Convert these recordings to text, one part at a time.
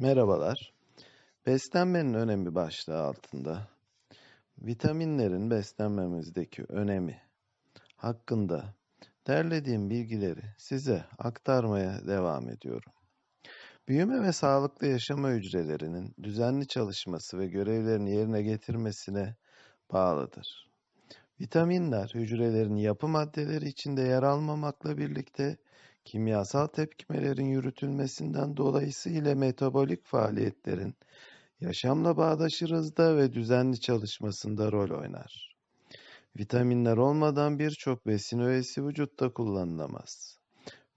Merhabalar. Beslenmenin önemi başlığı altında vitaminlerin beslenmemizdeki önemi hakkında derlediğim bilgileri size aktarmaya devam ediyorum. Büyüme ve sağlıklı yaşama hücrelerinin düzenli çalışması ve görevlerini yerine getirmesine bağlıdır. Vitaminler hücrelerin yapı maddeleri içinde yer almamakla birlikte kimyasal tepkimelerin yürütülmesinden dolayısıyla metabolik faaliyetlerin yaşamla bağdaşır hızda ve düzenli çalışmasında rol oynar. Vitaminler olmadan birçok besin öğesi vücutta kullanılamaz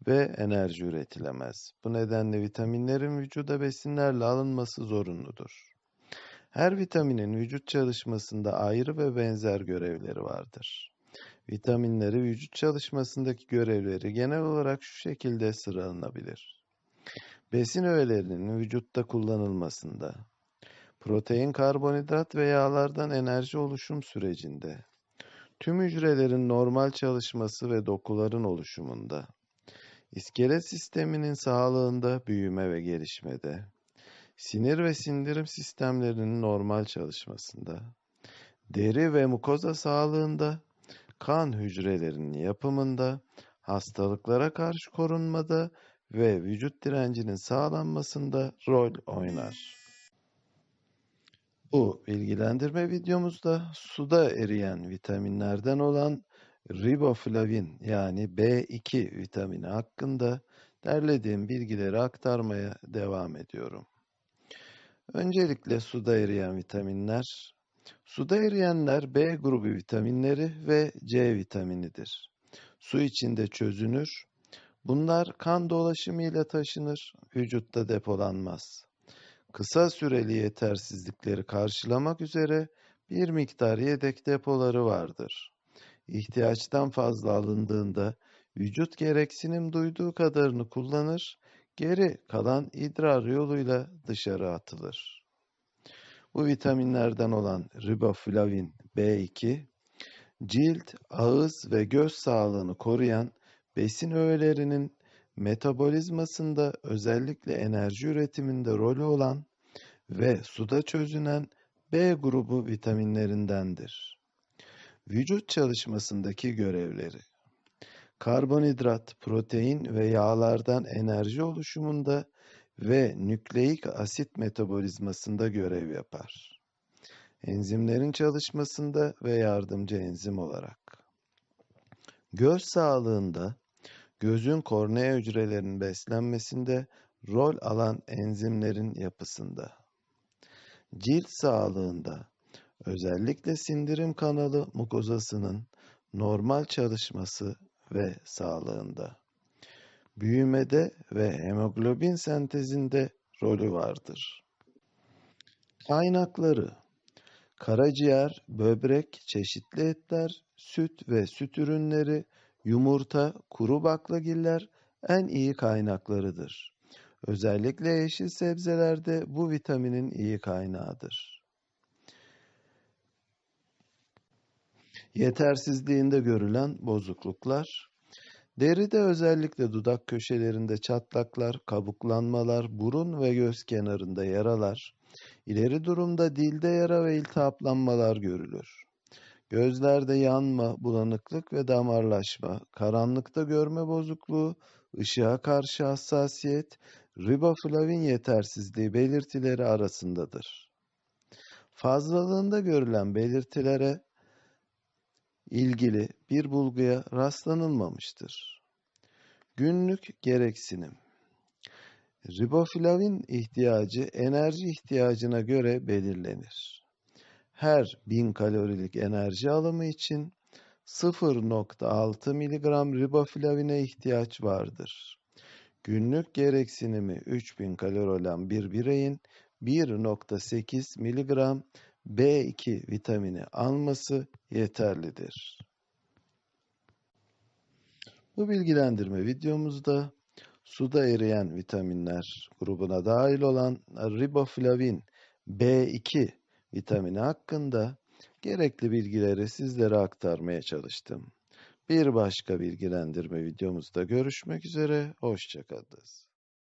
ve enerji üretilemez. Bu nedenle vitaminlerin vücuda besinlerle alınması zorunludur. Her vitaminin vücut çalışmasında ayrı ve benzer görevleri vardır. Vitaminleri vücut çalışmasındaki görevleri genel olarak şu şekilde sıralanabilir. Besin öğelerinin vücutta kullanılmasında, protein, karbonhidrat ve yağlardan enerji oluşum sürecinde, tüm hücrelerin normal çalışması ve dokuların oluşumunda, iskelet sisteminin sağlığında, büyüme ve gelişmede, sinir ve sindirim sistemlerinin normal çalışmasında, deri ve mukoza sağlığında, kan hücrelerinin yapımında, hastalıklara karşı korunmada ve vücut direncinin sağlanmasında rol oynar. Bu bilgilendirme videomuzda suda eriyen vitaminlerden olan riboflavin yani B2 vitamini hakkında derlediğim bilgileri aktarmaya devam ediyorum. Öncelikle suda eriyen vitaminler Suda eriyenler B grubu vitaminleri ve C vitaminidir. Su içinde çözünür. Bunlar kan dolaşımı ile taşınır, vücutta depolanmaz. Kısa süreli yetersizlikleri karşılamak üzere bir miktar yedek depoları vardır. İhtiyaçtan fazla alındığında vücut gereksinim duyduğu kadarını kullanır, geri kalan idrar yoluyla dışarı atılır. Bu vitaminlerden olan riboflavin B2, cilt, ağız ve göz sağlığını koruyan besin öğelerinin metabolizmasında özellikle enerji üretiminde rolü olan ve suda çözünen B grubu vitaminlerindendir. Vücut çalışmasındaki görevleri Karbonhidrat, protein ve yağlardan enerji oluşumunda ve nükleik asit metabolizmasında görev yapar. Enzimlerin çalışmasında ve yardımcı enzim olarak. Göz sağlığında gözün kornea hücrelerinin beslenmesinde rol alan enzimlerin yapısında. Cilt sağlığında özellikle sindirim kanalı mukozasının normal çalışması ve sağlığında büyümede ve hemoglobin sentezinde rolü vardır. Kaynakları Karaciğer, böbrek, çeşitli etler, süt ve süt ürünleri, yumurta, kuru baklagiller en iyi kaynaklarıdır. Özellikle yeşil sebzelerde bu vitaminin iyi kaynağıdır. Yetersizliğinde görülen bozukluklar Deride özellikle dudak köşelerinde çatlaklar, kabuklanmalar, burun ve göz kenarında yaralar, ileri durumda dilde yara ve iltihaplanmalar görülür. Gözlerde yanma, bulanıklık ve damarlaşma, karanlıkta görme bozukluğu, ışığa karşı hassasiyet, riboflavin yetersizliği belirtileri arasındadır. Fazlalığında görülen belirtilere ilgili bir bulguya rastlanılmamıştır. Günlük gereksinim Riboflavin ihtiyacı enerji ihtiyacına göre belirlenir. Her 1000 kalorilik enerji alımı için 0.6 mg riboflavine ihtiyaç vardır. Günlük gereksinimi 3000 kalori olan bir bireyin 1.8 mg B2 vitamini alması yeterlidir. Bu bilgilendirme videomuzda suda eriyen vitaminler grubuna dahil olan riboflavin B2 vitamini hakkında gerekli bilgileri sizlere aktarmaya çalıştım. Bir başka bilgilendirme videomuzda görüşmek üzere, hoşçakalınız.